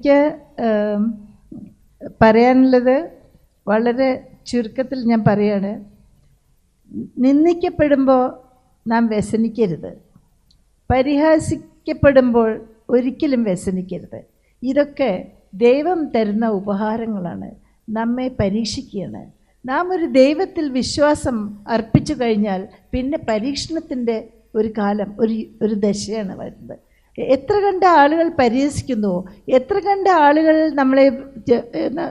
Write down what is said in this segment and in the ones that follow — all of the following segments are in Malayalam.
എനിക്ക് പറയാനുള്ളത് വളരെ ചുരുക്കത്തിൽ ഞാൻ പറയാണ്. നിന്ദിക്കപ്പെടുമ്പോൾ നാം വ്യസനിക്കരുത്. പരിഹാസിക്കപ്പെടുമ്പോൾ ഒരിക്കലും വ്യസനിക്കരുത്. ഇതൊക്കെ ദൈവം തരുന്ന ഉപഹാരങ്ങളാണ്. നമ്മെ പരീക്ഷിക്കുകയാണ്. നാം ഒരു ദൈവത്തിൽ വിശ്വാസം അർപ്പിച്ചു കഴിഞ്ഞാൽ പിന്നെ പരീക്ഷണത്തിന്റെ ഒരു കാലം ഒരു ഒരു ദശയാണ് വരുന്നത്. എത്ര കണ്ട ആളുകൾ പരിഹസിക്കുന്നുവോ? എത്ര കണ്ട ആളുകൾ നമ്മളെ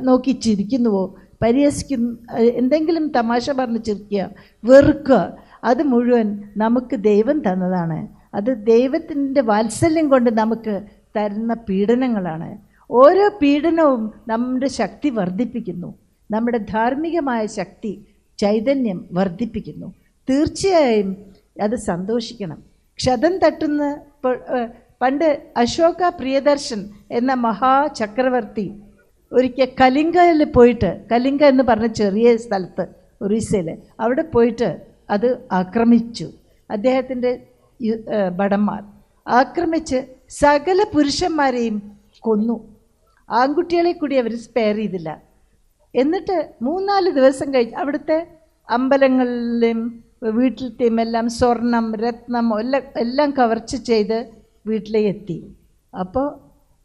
നോക്കി ചിരിക്കുന്നുവോ? പരിഹസിക്കുന്നു എന്തെങ്കിലും തമാശ പറഞ്ഞ് ചിരിക്കുക വെറുക്കുക അത് മുഴുവൻ നമുക്ക് ദൈവം തന്നതാണ്. അത് ദൈവത്തിന്റെ വാത്സല്യം കൊണ്ട് നമുക്ക് തരുന്ന പീഡനങ്ങളാണ്. ഓരോ പീഡനവും നമ്മുടെ ശക്തി വർദ്ധിപ്പിക്കുന്നു. നമ്മുടെ ധാർമ്മികമായ ശക്തി ചൈതന്യം വർദ്ധിപ്പിക്കുന്നു. തീർച്ചയായും അത് സന്തോഷിക്കണം. ക്ഷതം തട്ടുന്ന പണ്ട് അശോക പ്രിയദർശൻ എന്ന മഹാചക്രവർത്തി ഒരിക്കൽ കലിംഗയിൽ പോയിട്ട് കലിംഗ എന്ന് പറഞ്ഞ ചെറിയ സ്ഥലത്ത് ഒറീസയിൽ അവിടെ പോയിട്ട് അത് ആക്രമിച്ചു. അദ്ദേഹത്തിന്റെ ഭടന്മാർ ആക്രമിച്ച് സകല പുരുഷന്മാരെയും കൊന്നു. ആൺകുട്ടികളെ കൂടി അവർ സ്പെയർ ചെയ്തില്ല. എന്നിട്ട് മൂന്നാൽ ദിവസം കഴിഞ്ഞ് അവിടുത്തെ അമ്പലങ്ങളിലും വീട്ടിലത്തെയും എല്ലാം സ്വർണം രത്നം എല്ലാം എല്ലാം കവർച്ച ചെയ്ത് വീട്ടിലേക്ക് എത്തി അപ്പോൾ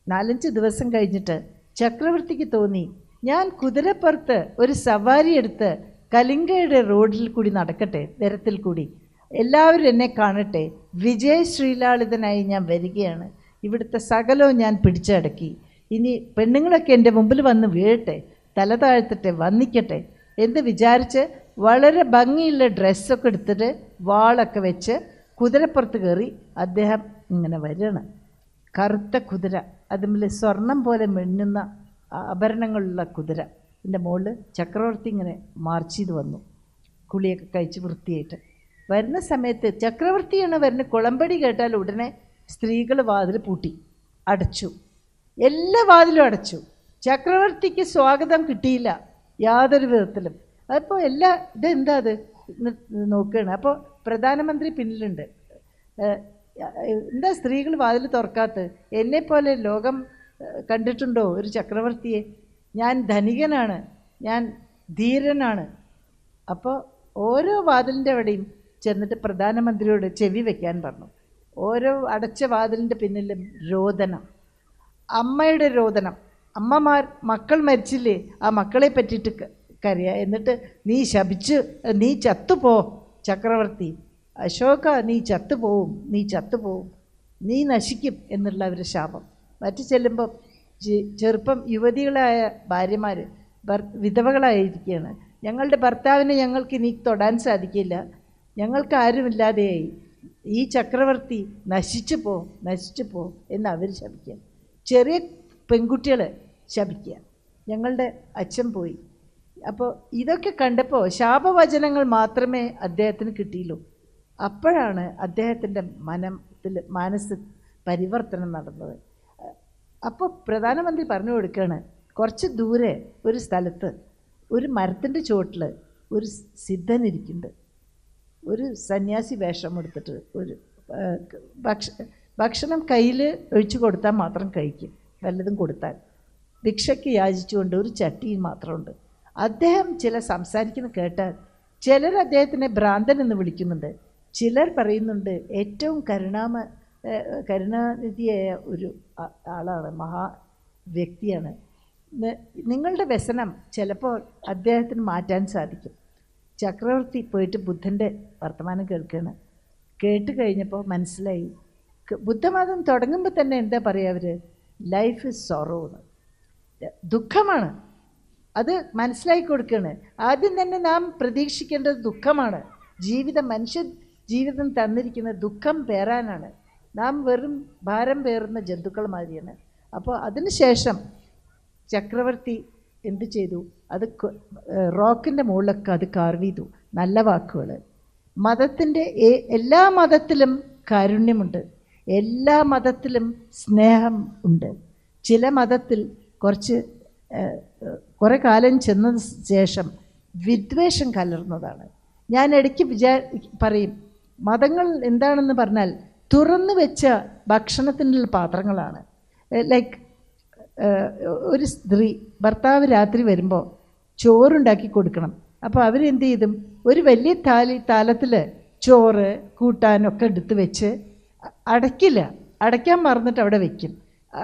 നാലഞ്ച് ദിവസം കഴിഞ്ഞിട്ട് ചക്രവർത്തിക്ക് തോന്നി ഞാൻ കുതിരപ്പുറത്ത് ഒരു സവാരി എടുത്ത് കലിംഗയുടെ റോഡിൽ കൂടി നടക്കട്ടെ നിരത്തിൽ കൂടി. എല്ലാവരും എന്നെ കാണട്ടെ. വിജയ ശ്രീലാളിതനായി ഞാൻ വരികയാണ്. ഇവിടുത്തെ സകലവും ഞാൻ പിടിച്ചടക്കി ഇനി പെണ്ണുങ്ങളൊക്കെ എന്റെ മുമ്പിൽ വന്ന് വീഴട്ടെ തല താഴ്ത്തട്ടെ വന്നിക്കട്ടെ എന്ന് വിചാരിച്ച് വളരെ ഭംഗിയുള്ള ഡ്രസ്സൊക്കെ എടുത്തിട്ട് വാളൊക്കെ വെച്ച് കുതിരപ്പുറത്ത് കയറി അദ്ദേഹം ഇങ്ങനെ വരണം. കറുത്ത കുതിര അതുമിൽ സ്വർണം പോലെ മിന്നുന്ന ആഭരണങ്ങളുള്ള കുതിര. എന്റെ മുകളിൽ ചക്രവർത്തി ഇങ്ങനെ മാർച്ച് ചെയ്ത് വന്നു. കുളിയൊക്കെ കഴിച്ച് വൃത്തിയായിട്ട്. വരുന്ന സമയത്ത് ചക്രവർത്തിയാണ് വരുന്ന കുളമ്പടി കേട്ടാൽ ഉടനെ സ്ത്രീകൾ വാതിൽ പൂട്ടി. അടച്ചു. എല്ലാ വാതിലും അടച്ചു. ചക്രവർത്തിക്ക് സ്വാഗതം കിട്ടിയില്ല യാതൊരു വിധത്തിലും. അപ്പോൾ എല്ലാ ഇതെന്താ അത്? നോക്കുകയാണ് അപ്പോൾ പ്രധാനമന്ത്രി പിന്നിലുണ്ട്. എന്താ സ്ത്രീകൾ വാതിൽ തുറക്കാത്തത് എന്നെപ്പോലെ ലോകം കണ്ടിട്ടുണ്ടോ? ഒരു ചക്രവർത്തിയെ. ഞാൻ ധനികനാണ്. ഞാൻ ധീരനാണ്. അപ്പോൾ ഓരോ വാതിലിന്റെ അവിടെയും ചെന്നിട്ട് പ്രധാനമന്ത്രിയോട് ചെവി വെക്കാൻ പറഞ്ഞു. ഓരോ അടച്ച വാതിലിന്റെ പിന്നിലും രോദനം. അമ്മയുടെ രോദനം. അമ്മമാർ മക്കൾ മരിച്ചില്ലേ? ആ മക്കളെ പറ്റിയിട്ട് കരയുക എന്നിട്ട് നീ ശപിച്ച് നീ ചത്തുപോ ചക്രവർത്തി. അശോക നീ ചത്തുപോവും നീ ചത്തുപോവും നീ നശിക്കും എന്നുള്ള ഒരു ശാപം. മറ്റു ചെല്ലുമ്പം ചെറുപ്പം യുവതികളായ ഭാര്യമാർ ഭർ വിധവകളായിരിക്കുകയാണ് ഞങ്ങളുടെ ഭർത്താവിനെ ഞങ്ങൾക്ക് ഇനി തൊടാൻ സാധിക്കില്ല. ഞങ്ങൾക്ക് ആരുമില്ലാതെയായി. ഈ ചക്രവർത്തി നശിച്ചു പോ നശിച്ചു പോ എന്ന് അവർ ശപിക്കുക. ചെറിയ പെൺകുട്ടികൾ ശപിക്കുക. ഞങ്ങളുടെ അച്ഛൻ പോയി. അപ്പോൾ ഇതൊക്കെ കണ്ടപ്പോൾ ശാപവചനങ്ങൾ മാത്രമേ അദ്ദേഹത്തിന് കിട്ടിയുള്ളൂ. അപ്പോഴാണ് അദ്ദേഹത്തിന്റെ മനത്തിൽ മനസ്സ് പരിവർത്തനം നടന്നത്. അപ്പോൾ പ്രധാനമന്ത്രി പറഞ്ഞു കൊടുക്കുകയാണ് കുറച്ച് ദൂരെ ഒരു സ്ഥലത്ത് ഒരു മരത്തിന്റെ ചുവട്ടിൽ ഒരു സിദ്ധൻ ഇരിക്കുന്നുണ്ട്. ഒരു സന്യാസി വേഷം എടുത്തിട്ട് ഒരു ഭക്ഷ ഭക്ഷണം കയ്യിൽ ഒഴിച്ചു കൊടുത്താൽ മാത്രം കഴിക്കും വല്ലതും കൊടുത്താൽ. ഭിക്ഷയ്ക്ക് യാചിച്ചുകൊണ്ട് ഒരു ചട്ടിയും മാത്രമുണ്ട്. അദ്ദേഹം ചില സംസാരിക്കുന്ന കേട്ടാൽ ചിലർ അദ്ദേഹത്തിനെ ഭ്രാന്തൻ എന്ന് വിളിക്കുന്നുണ്ട്. ചിലർ പറയുന്നുണ്ട് ഏറ്റവും കരുണാമ കരുണാനിധിയായ ഒരു ആളാണ് മഹാ വ്യക്തിയാണ്. നിങ്ങളുടെ വ്യസനം ചിലപ്പോൾ അദ്ദേഹത്തിന് മാറ്റാൻ സാധിക്കും. ചക്രവർത്തി പോയിട്ട് ബുദ്ധന്റെ വർത്തമാനം കേൾക്കുകയാണ് കേട്ട് കഴിഞ്ഞപ്പോൾ മനസ്സിലായി. ബുദ്ധമതം തുടങ്ങുമ്പോൾ തന്നെ എന്താ പറയുക അവർ ലൈഫ് ഇസ് സോറോ ദുഃഖമാണ്. അത് മനസ്സിലാക്കി കൊടുക്കുകയാണ് ആദ്യം തന്നെ നാം പ്രതീക്ഷിക്കേണ്ടത് ദുഃഖമാണ്. ജീവിതം മനുഷ്യ ജീവിതം തന്നിരിക്കുന്ന ദുഃഖം പേരാനാണ്. നാം വെറും ഭാരം പേറുന്ന ജന്തുക്കൾ മാതിരിയാണ്. അപ്പോൾ അതിനുശേഷം ചക്രവർത്തി എന്ത് ചെയ്തു? അത് റോക്കിന്റെ മുകളിലൊക്കെ അത് കാർവ് ചെയ്തു. നല്ല വാക്കുകൾ. മതത്തിന്റെ എല്ലാ മതത്തിലും കാരുണ്യമുണ്ട്. എല്ലാ മതത്തിലും സ്നേഹം ഉണ്ട്. ചില മതത്തിൽ കുറച്ച് കുറേ കാലം ചെന്നതിന് ശേഷം വിദ്വേഷം കലർന്നതാണ്. ഞാൻ ഇടയ്ക്ക് വിചാ പറയും മതങ്ങൾ എന്താണെന്ന് പറഞ്ഞാൽ തുറന്നു വെച്ച ഭക്ഷണത്തിനുള്ള പാത്രങ്ങളാണ്. ലൈക്ക് ഒരു സ്ത്രീ ഭർത്താവ് രാത്രി വരുമ്പോൾ ചോറുണ്ടാക്കി കൊടുക്കണം. അപ്പോൾ അവരെന്ത് ചെയ്തും ഒരു വലിയ താലി താലത്തിൽ ചോറ് കൂട്ടാനൊക്കെ എടുത്ത് വെച്ച് അടയ്ക്കില്ല. അടയ്ക്കാൻ മറന്നിട്ട് അവിടെ വെക്കും.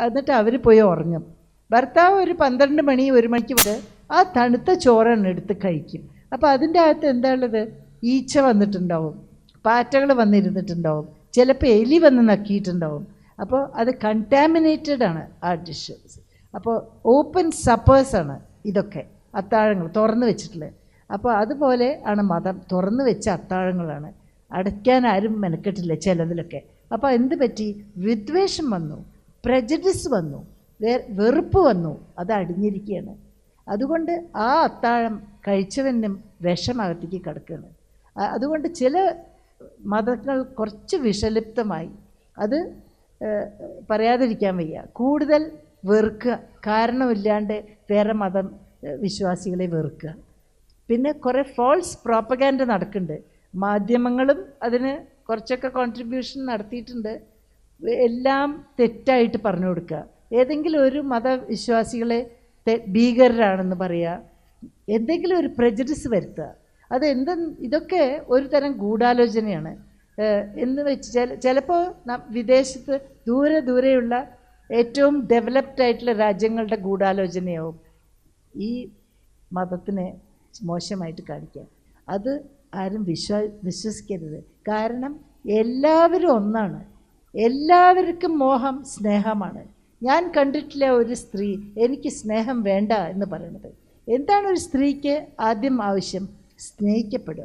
എന്നിട്ട് അവർ പോയി ഉറങ്ങും. ഭർത്താവ് ഒരു പന്ത്രണ്ട് മണി ഒരു മണിക്ക് വരെ ആ തണുത്ത ചോറാണ് എടുത്ത് കഴിക്കും. അപ്പോൾ അതിന്റെ അകത്ത് എന്താ ഉള്ളത്? ഈച്ച വന്നിട്ടുണ്ടാവും. പാറ്റകൾ വന്നിരുന്നിട്ടുണ്ടാവും. ചിലപ്പോൾ എലി വന്ന് നക്കിയിട്ടുണ്ടാവും. അപ്പോൾ അത് കണ്ടാമിനേറ്റഡ് ആണ് ആ ഡിഷ് അപ്പോൾ ഓപ്പൺ സപ്പേഴ്സാണ് ഇതൊക്കെ അത്താഴങ്ങൾ തുറന്നു വെച്ചിട്ടുള്ളത് അപ്പോൾ അതുപോലെ ആണ് മതം തുറന്നു വെച്ച അത്താഴങ്ങളാണ്. അടയ്ക്കാൻ ആരും മെനക്കെട്ടില്ല ചിലതിലൊക്കെ. അപ്പോൾ എന്ത് പറ്റി? വിദ്വേഷം വന്നു പ്രജഡിസ് വന്നു വെറുപ്പ് വന്നു അത് അടിഞ്ഞിരിക്കുകയാണ്. അതുകൊണ്ട് ആ അത്താഴം കഴിച്ചവനും വിഷമകത്തേക്ക് കിടക്കുകയാണ്. അതുകൊണ്ട് ചില മതങ്ങൾ കുറച്ച് വിഷലിപ്തമായി. അത് പറയാതിരിക്കാൻ വയ്യ. കൂടുതൽ വെറുക്കുക. കാരണമില്ലാണ്ട് വേറെ മതം വിശ്വാസികളെ വെറുക്കുക. പിന്നെ കുറേ ഫോൾസ് പ്രോപ്പഗാൻഡ് നടക്കുന്നുണ്ട്. മാധ്യമങ്ങളും അതിന് കുറച്ചൊക്കെ കോൺട്രിബ്യൂഷൻ നടത്തിയിട്ടുണ്ട്. എല്ലാം തെറ്റായിട്ട് പറഞ്ഞു കൊടുക്കുക. ഏതെങ്കിലും ഒരു മതവിശ്വാസികളെ ഭീകരരാണെന്ന് പറയുക എന്തെങ്കിലും ഒരു പ്രജഡിസ് വരുത്തുക. അത് എന്ത് ഇതൊക്കെ ഒരു തരം ഗൂഢാലോചനയാണ്. എന്ന് വെച്ച് ചില ചിലപ്പോൾ വിദേശത്ത് ദൂരെ ദൂരെയുള്ള ഏറ്റവും ഡെവലപ്ഡ് ആയിട്ടുള്ള രാജ്യങ്ങളുടെ ഗൂഢാലോചനയാവും ഈ മതത്തിനെ മോശമായിട്ട് കാണിക്കുക അത് ആരും വിശ്വാ വിശ്വസിക്കരുത്. കാരണം എല്ലാവരും ഒന്നാണ്. എല്ലാവർക്കും മോഹം സ്നേഹമാണ്. ഞാൻ കണ്ടിട്ടില്ല ഒരു സ്ത്രീ എനിക്ക് സ്നേഹം വേണ്ട എന്ന് പറയുന്നത്. എന്താണ് ഒരു സ്ത്രീക്ക് ആദ്യം ആവശ്യം? സ്നേഹിക്കപ്പെടുക.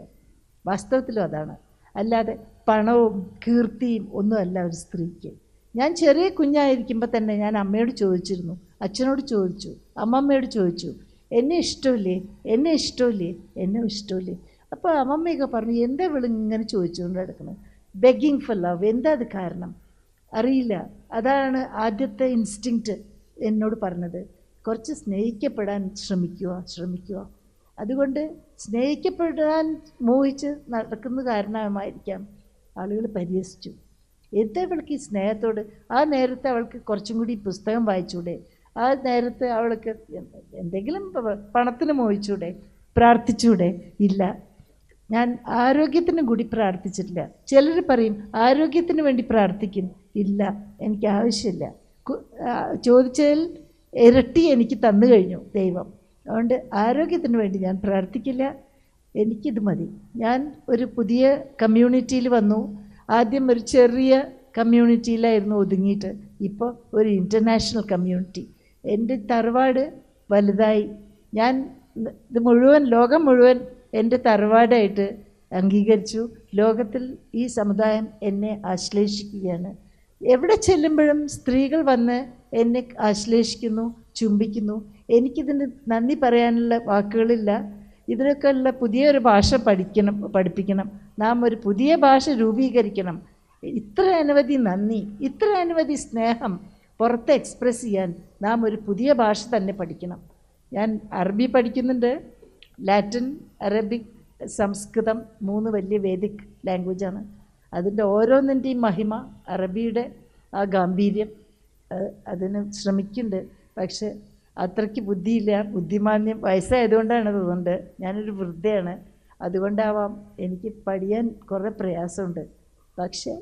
വാസ്തവത്തിലും അതാണ്. അല്ലാതെ പണവും കീർത്തിയും ഒന്നുമല്ല ഒരു സ്ത്രീക്ക്. ഞാൻ ചെറിയ കുഞ്ഞായിരിക്കുമ്പോൾ തന്നെ ഞാൻ അമ്മയോട് ചോദിച്ചിരുന്നു. അച്ഛനോട് ചോദിച്ചു. അമ്മമ്മയോട് ചോദിച്ചു. എന്നെ ഇഷ്ടമില്ലേ? എന്നെ ഇഷ്ടമില്ലേ? എന്നെ ഇഷ്ടമില്ലേ? അപ്പോൾ അമ്മമ്മയൊക്കെ പറഞ്ഞു എന്താ ഇങ്ങനെ ചോദിച്ചുകൊണ്ട് കിടക്കുന്നത് ബെഗിങ് ഫോർ ലവ് എന്താ അത് കാരണം? അറിയില്ല. അതാണ് ആദ്യത്തെ ഇൻസ്റ്റിങ്ക്റ്റ് എന്നോട് പറഞ്ഞത്. കുറച്ച് സ്നേഹിക്കപ്പെടാൻ ശ്രമിക്കുക ശ്രമിക്കുക. അതുകൊണ്ട് സ്നേഹിക്കപ്പെടാൻ മോഹിച്ച് നടക്കുന്ന കാരണമായിരിക്കാം ആളുകൾ പരിഹസിച്ചു. എന്ത് അവൾക്ക് ഈ സ്നേഹത്തോട്? ആ നേരത്തെ അവൾക്ക് കുറച്ചും കൂടി പുസ്തകം വായിച്ചൂടെ? ആ നേരത്തെ അവൾക്ക് എന്തെങ്കിലും പണത്തിന് മോഹിച്ചൂടെ? പ്രാർത്ഥിച്ചൂടെ? ഇല്ല. ഞാൻ ആരോഗ്യത്തിന് കൂടി പ്രാർത്ഥിച്ചിട്ടില്ല. ചിലർ പറയും ആരോഗ്യത്തിന് വേണ്ടി പ്രാർത്ഥിക്കും. ഇല്ല എനിക്ക് ആവശ്യമില്ല. ചോദിച്ചതിൽ ഇരട്ടി എനിക്ക് തന്നു കഴിഞ്ഞു ദൈവം. അതുകൊണ്ട് ആരോഗ്യത്തിന് വേണ്ടി ഞാൻ പ്രാർത്ഥിക്കില്ല. എനിക്കിത് മതി. ഞാൻ ഒരു പുതിയ കമ്മ്യൂണിറ്റിയിൽ വന്നു. ആദ്യം ഒരു ചെറിയ കമ്മ്യൂണിറ്റിയിലായിരുന്നു ഒതുങ്ങിയിട്ട്. ഇപ്പോൾ ഒരു ഇന്റർനാഷണൽ കമ്മ്യൂണിറ്റി. എന്റെ തറവാട് വലുതായി. ഞാൻ ഇത് മുഴുവൻ ലോകം മുഴുവൻ എന്റെ തറവാടായിട്ട് അംഗീകരിച്ചു. ലോകത്തിൽ ഈ സമുദായം എന്നെ ആശ്ലേഷിക്കുകയാണ്. എവിടെ ചെല്ലുമ്പോഴും സ്ത്രീകൾ വന്ന് എന്നെ ആശ്ലേഷിക്കുന്നു. ചുംബിക്കുന്നു. എനിക്കിതിന് നന്ദി പറയാനുള്ള വാക്കുകളില്ല. ഇതിനൊക്കെയുള്ള പുതിയൊരു ഭാഷ പഠിക്കണം പഠിപ്പിക്കണം. നാം ഒരു പുതിയ ഭാഷ രൂപീകരിക്കണം. ഇത്ര അനവധി നന്ദി ഇത്ര അനവധി സ്നേഹം പുറത്ത് എക്സ്പ്രസ് ചെയ്യാൻ നാം ഒരു പുതിയ ഭാഷ തന്നെ പഠിക്കണം. ഞാൻ അറബി പഠിക്കുന്നുണ്ട്. ലാറ്റിൻ അറബിക് സംസ്കൃതം മൂന്ന് വലിയ വേദിക് ലാംഗ്വേജാണ് അതിന്റെ ഓരോന്നിന്റെയും മഹിമ അറബിയുടെ ആ ഗാംഭീര്യം അത് അതിന് ശ്രമിക്കുന്നുണ്ട്. പക്ഷെ അത്രയ്ക്ക് ബുദ്ധിയില്ല. ബുദ്ധിമാന്യം വയസ്സായതുകൊണ്ടാണ് തോന്നുന്നത് ഞാനൊരു വൃദ്ധയാണ്. അതുകൊണ്ടാവാം എനിക്ക് പഠിയാൻ കുറേ പ്രയാസമുണ്ട്. പക്ഷേ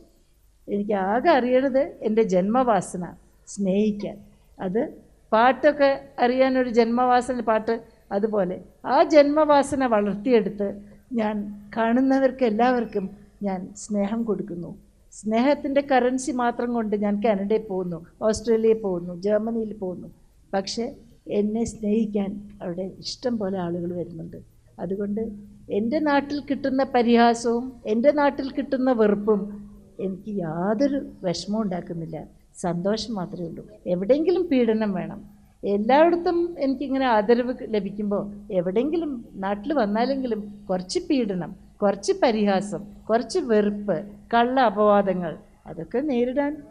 എനിക്ക് ആകെ അറിയണത് എന്റെ ജന്മവാസന സ്നേഹിക്കാൻ. അത് പാട്ടൊക്കെ അറിയാനൊരു ജന്മവാസന പാട്ട് അതുപോലെ. ആ ജന്മവാസന വളർത്തിയെടുത്ത് ഞാൻ കാണുന്നവർക്ക് എല്ലാവർക്കും ഞാൻ സ്നേഹം കൊടുക്കുന്നു. സ്നേഹത്തിന്റെ കറൻസി മാത്രം കൊണ്ട് ഞാൻ കാനഡയിൽ പോകുന്നു ഓസ്ട്രേലിയയിൽ പോകുന്നു ജർമ്മനിയിൽ പോകുന്നു. പക്ഷേ എന്നെ സ്നേഹിക്കാൻ അവിടെ ഇഷ്ടം പോലെ ആളുകൾ വരുന്നുണ്ട്. അതുകൊണ്ട് എന്റെ നാട്ടിൽ കിട്ടുന്ന പരിഹാസവും എന്റെ നാട്ടിൽ കിട്ടുന്ന വെറുപ്പും എനിക്ക് യാതൊരു വിഷമവും ഉണ്ടാക്കുന്നില്ല. സന്തോഷം മാത്രമേ ഉള്ളൂ. എവിടെയെങ്കിലും പീഡനം വേണം. എല്ലായിടത്തും എനിക്കിങ്ങനെ ആദരവ് ലഭിക്കുമ്പോൾ എവിടെയെങ്കിലും നാട്ടിൽ വന്നാലെങ്കിലും കുറച്ച് പീഡനം കുറച്ച് പരിഹാസം കുറച്ച് വെറുപ്പ് കള്ള അപവാദങ്ങൾ അതൊക്കെ നേരിടാൻ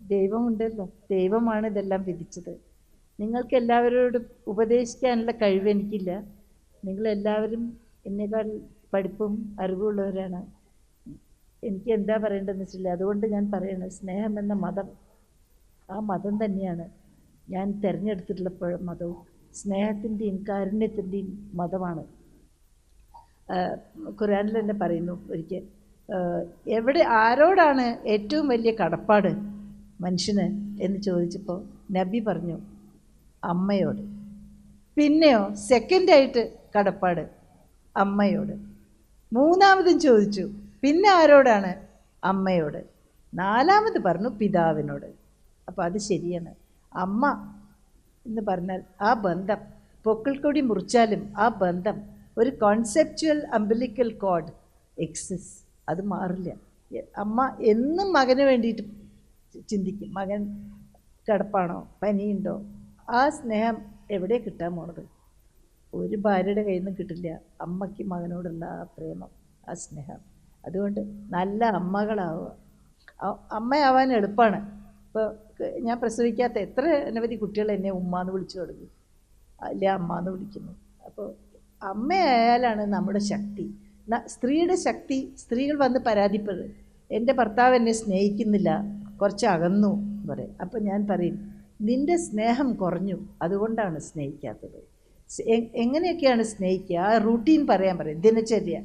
ദൈവമുണ്ടല്ലോ. ദൈവമാണ് ഇതെല്ലാം വിധിച്ചത്. നിങ്ങൾക്ക് എല്ലാവരോടും ഉപദേശിക്കാനുള്ള കഴിവ് എനിക്കില്ല. നിങ്ങളെല്ലാവരും എന്നേക്കാൾ പഠിപ്പും അറിവുള്ളവരാണ്. എനിക്ക് എന്താ പറയേണ്ടതെന്ന് വെച്ചില്ല അതുകൊണ്ട് ഞാൻ പറയണത് സ്നേഹം എന്ന മതം ആ മതം തന്നെയാണ്. ഞാൻ തിരഞ്ഞെടുത്തിട്ടുള്ള മതവും സ്നേഹത്തിന്റെയും കാരുണ്യത്തിന്റെയും മതമാണ്. ഖുരാനിൽ തന്നെ പറയുന്നു ഒരിക്കൽ എവിടെ ആരോടാണ് ഏറ്റവും വലിയ കടപ്പാട് മനുഷ്യന്? എന്ന് ചോദിച്ചപ്പോൾ നബി പറഞ്ഞു അമ്മയോട്. പിന്നെയോ സെക്കൻഡായിട്ട് കടപ്പാട് അമ്മയോട്. മൂന്നാമതും ചോദിച്ചു പിന്നെ ആരോടാണ്? അമ്മയോട്. നാലാമത് പറഞ്ഞു പിതാവിനോട്. അപ്പോൾ അത് ശരിയാണ്. അമ്മ എന്ന് പറഞ്ഞാൽ ആ ബന്ധം പൊക്കിൾക്കൊടി മുറിച്ചാലും ആ ബന്ധം ഒരു കോൺസെപ്ച്വൽ അംബലിക്കൽ കോഡ് എക്സിസ് അത് മാറില്ല. അമ്മ എന്നും മകന് വേണ്ടിയിട്ട് ചിന്തിക്കും. മകൻ കിടപ്പാണോ? പനിയുണ്ടോ? ആ സ്നേഹം എവിടെ കിട്ടാൻ പോണത്? ഒരു ഭാര്യയുടെ കയ്യിൽ നിന്ന് കിട്ടില്ല. അമ്മയ്ക്ക് മകനോടുള്ള ആ പ്രേമം ആ സ്നേഹം. അതുകൊണ്ട് നല്ല അമ്മകളാവുക. അമ്മയാവാൻ എളുപ്പമാണ് ഇപ്പോൾ ഞാൻ പ്രസവിക്കാത്ത എത്ര അനവധി കുട്ടികൾ എന്നെ ഉമ്മാന്ന് വിളിച്ചു തുടങ്ങി. അല്ലെ അമ്മാന്ന് വിളിക്കുന്നു. അപ്പോൾ അമ്മയായാലാണ് നമ്മുടെ ശക്തി. സ്ത്രീയുടെ ശക്തി സ്ത്രീകൾ വന്ന് പരാതിപ്പെടും. എന്റെ ഭർത്താവ് എന്നെ സ്നേഹിക്കുന്നില്ല. കുറച്ച് അകന്നു പറയും. അപ്പോൾ ഞാൻ പറയും നിന്റെ സ്നേഹം കുറഞ്ഞു. അതുകൊണ്ടാണ് സ്നേഹിക്കാത്തത്. എങ്ങനെയൊക്കെയാണ് സ്നേഹിക്കുക? ആ റൂട്ടീൻ പറയാൻ പറയും ദിനചര്യ.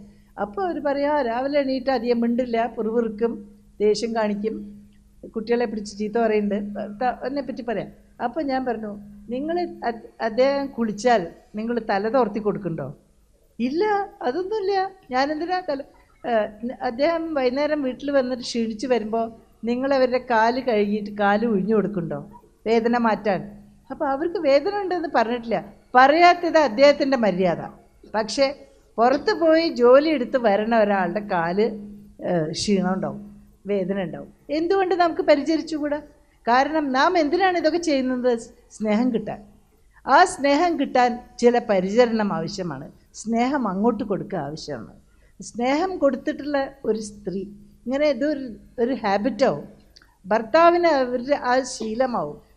അപ്പോൾ അവർ പറയാം രാവിലെ എണീറ്റ് അധികം മിണ്ടില്ല പുറവിറുക്കും ദേഷ്യം കാണിക്കും കുട്ടികളെ പിടിച്ച് ചീത്ത പറയുന്നുണ്ട് എന്നെ പറ്റി പറയാം. അപ്പോൾ ഞാൻ പറഞ്ഞു നിങ്ങൾ അദ്ദേഹം കുളിച്ചാൽ നിങ്ങൾ തല തോർത്തി കൊടുക്കണ്ടോ? ഇല്ല അതൊന്നുമില്ല. ഞാനെന്തിനാ തല അദ്ദേഹം വൈകുന്നേരം വീട്ടിൽ വന്നിട്ട് ക്ഷീണിച്ച് വരുമ്പോൾ നിങ്ങളവരുടെ കാൽ കഴുകിയിട്ട് കാൽ ഒഴിഞ്ഞു കൊടുക്കണ്ടോ? വേദന മാറ്റാൻ. അപ്പോൾ അവർക്ക് വേദന ഉണ്ടെന്ന് പറഞ്ഞിട്ടില്ല. പറയാത്തത് അദ്ദേഹത്തിന്റെ മര്യാദ. പക്ഷേ പുറത്ത് പോയി ജോലി എടുത്ത് വരണ ഒരാളുടെ കാൽ ക്ഷീണം ഉണ്ടാവും വേദന ഉണ്ടാവും. എന്തുകൊണ്ട് നമുക്ക് പരിചരിച്ചുകൂടാ? കാരണം നാം എന്തിനാണ് ഇതൊക്കെ ചെയ്യുന്നത്? സ്നേഹം കിട്ടാൻ. ആ സ്നേഹം കിട്ടാൻ ചില പരിചരണം ആവശ്യമാണ്. സ്നേഹം അങ്ങോട്ട് കൊടുക്കുക ആവശ്യമാണ്. സ്നേഹം കൊടുത്തിട്ടുള്ള ഒരു സ്ത്രീ ഇങ്ങനെ ഇതൊരു ഒരു ഹാബിറ്റാവും ഭർത്താവിന് അവരുടെ ആ ശീലമാവും.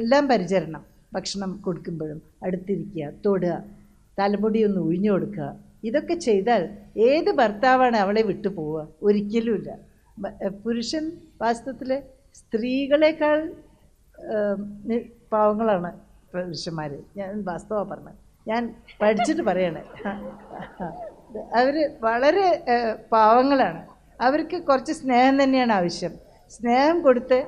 എല്ലാം പരിചരണം. ഭക്ഷണം കൊടുക്കുമ്പോഴും അടുത്തിരിക്കുക തൊടുക തലമുടി ഒന്ന് ഒഴിഞ്ഞു കൊടുക്കുക. ഇതൊക്കെ ചെയ്താൽ ഏത് ഭർത്താവാണ് അവളെ വിട്ടു പോവുക? ഒരിക്കലുമില്ല. പുരുഷൻ വാസ്തവത്തിൽ സ്ത്രീകളെക്കാൾ പാവങ്ങളാണ് പുരുഷന്മാർ ഞാൻ വാസ്തവമാണ് പറഞ്ഞത്. ഞാൻ പഠിച്ചിട്ട് പറയണേ. അവർ വളരെ പാവങ്ങളാണ്. അവർക്ക് കുറച്ച് സ്നേഹം തന്നെയാണ് ആവശ്യം. സ്നേഹം കൊടുത്ത്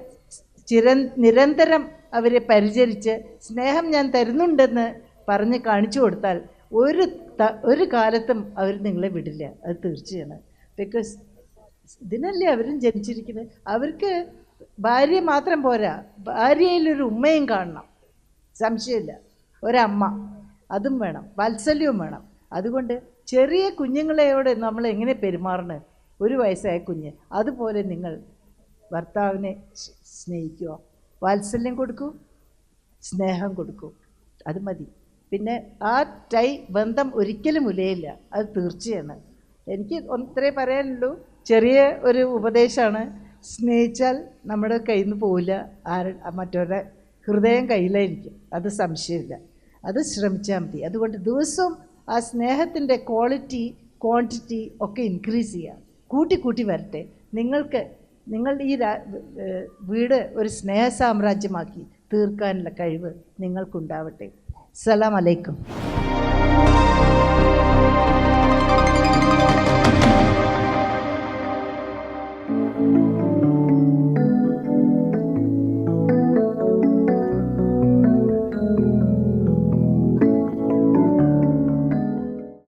ചിര നിരന്തരം അവരെ പരിചരിച്ച് സ്നേഹം ഞാൻ തരുന്നുണ്ടെന്ന് പറഞ്ഞ് കാണിച്ചു കൊടുത്താൽ ഒരു ഒരു കാലത്തും അവർ നിങ്ങളെ വിടില്ല. അത് തീർച്ചയാണ്. ബിക്കോസ് ഇതിനല്ലേ അവരും ജനിച്ചിരിക്കുന്നത്? അവർക്ക് ഭാര്യ മാത്രം പോരാ. ഭാര്യയിലൊരു ഉമ്മയും കാണണം. സംശയമില്ല. ഒരമ്മ. അതും വേണം. വാത്സല്യവും വേണം. അതുകൊണ്ട് ചെറിയ കുഞ്ഞുങ്ങളെയോടെ നമ്മൾ എങ്ങനെ പെരുമാറണേ? ഒരു വയസ്സായ കുഞ്ഞ്. അതുപോലെ നിങ്ങൾ ഭർത്താവിനെ സ്നേഹിക്കുക. വാത്സല്യം കൊടുക്കൂ സ്നേഹം കൊടുക്കൂ. അത് മതി. പിന്നെ ആ ടൈ ബന്ധം ഒരിക്കലും ഉലയില്ല അത് തീർച്ചയാണ്. എനിക്ക് ഒന്നത്രേ പറയാനുള്ളൂ. ചെറിയ ഒരു ഉപദേശമാണ്. സ്നേഹിച്ചാൽ നമ്മുടെ കയ്യിൽ നിന്ന് പോവില്ല. ആര മറ്റവരുടെ ഹൃദയം കയ്യിലായിരിക്കും അത് സംശയമില്ല. അത് ശ്രമിച്ചാൽ മതി. അതുകൊണ്ട് ദിവസവും ആ സ്നേഹത്തിന്റെ ക്വാളിറ്റി ക്വാണ്ടിറ്റി ഒക്കെ ഇൻക്രീസ് ചെയ്യുക. കൂട്ടി കൂട്ടി വരട്ടെ. നിങ്ങൾക്ക് നിങ്ങൾ ഈ വീട് ഒരു സ്നേഹ സാമ്രാജ്യമാക്കി തീർക്കാനുള്ള കഴിവ് നിങ്ങൾക്കുണ്ടാവട്ടെ. സലാം അലൈക്കും.